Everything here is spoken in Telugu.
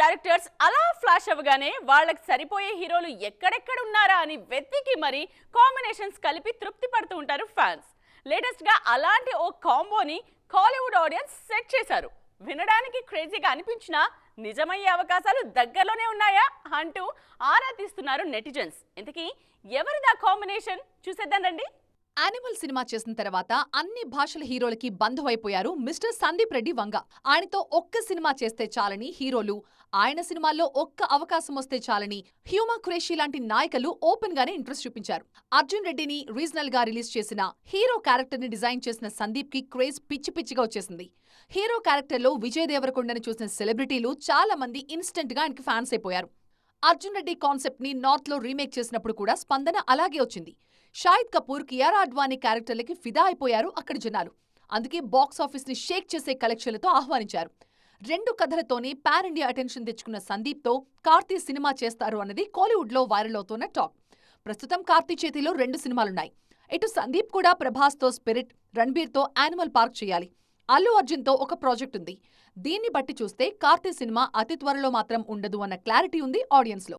డైరెక్టర్స్ అలా ఫ్లాష్ అవ్వగానే వాళ్ళకి సరిపోయే హీరోలు ఎక్కడెక్కడ ఉన్నారా అని వెతికి మరి కాంబినేషన్స్ కలిపి తృప్తి పడుతూ ఉంటారు ఫ్యాన్స్. లేటెస్ట్గా అలాంటి ఓ కాంబోని కాలీవుడ్ ఆడియన్స్ సెట్ చేశారు. వినడానికి క్రేజీగా అనిపించినా నిజమయ్యే అవకాశాలు దగ్గరలోనే ఉన్నాయా అంటూ ఆరా తీస్తున్నారు నెటిజన్స్. ఇంతకీ ఎవరిదా కాంబినేషన్? చూసేద్దాం రండి. యానిమల్ సినిమా చేసిన తర్వాత అన్ని భాషల హీరోలకి బంధువైపోయారు మిస్టర్ సందీప్ రెడ్డి వంగ. ఆయనతో ఒక్క సినిమా చేస్తే చాలని హీరోలు ఆయన సినిమాల్లో ఒక్క అవకాశం వస్తే చాలని హ్యూమా ఖురేషి లాంటి నాయకులు ఓపెన్ గానే ఇంట్రెస్ట్ చూపించారు. అర్జున్ రెడ్డిని రీజనల్గా రిలీజ్ చేసిన హీరో క్యారెక్టర్ని డిజైన్ చేసిన సందీప్కి క్రేజ్ పిచ్చి పిచ్చిగా వచ్చేసింది. హీరో క్యారెక్టర్లో విజయ్ దేవరకొండని చూసిన సెలబ్రిటీలు చాలా మంది ఇన్స్టెంట్గా ఆయనకి ఫ్యాన్స్ అయిపోయారు. అర్జున్ రెడ్డి కాన్సెప్ట్ని నార్త్లో రీమేక్ చేసినప్పుడు కూడా స్పందన అలాగే వచ్చింది. షాహిద్ కపూర్ కియారా అడ్వానీ క్యారెక్టర్లకి ఫిదా అయిపోయారు అక్కడి జనాలు. అందుకే బాక్స్ ఆఫీస్ని షేక్ చేసే కలెక్షన్లతో ఆహ్వానించారు. రెండు కథలతోనే పాన్ ఇండియా అటెన్షన్ తెచ్చుకున్న సందీప్తో కార్తీ సినిమా చేస్తారు అన్నది కోలీవుడ్లో వైరల్ అవుతున్న టాక్. ప్రస్తుతం కార్తీ చేతిలో రెండు సినిమాలున్నాయి. ఇటు సందీప్ కూడా ప్రభాస్తో స్పిరిట్ రణబీర్తో యానిమల్ పార్క్ చేయాలి. అల్లు అర్జున్తో ఒక ప్రాజెక్ట్ ఉంది. దీన్ని బట్టి చూస్తే కార్తీ సినిమా అతి త్వరలో మాత్రం ఉండదు అన్న క్లారిటీ ఉంది ఆడియన్స్లో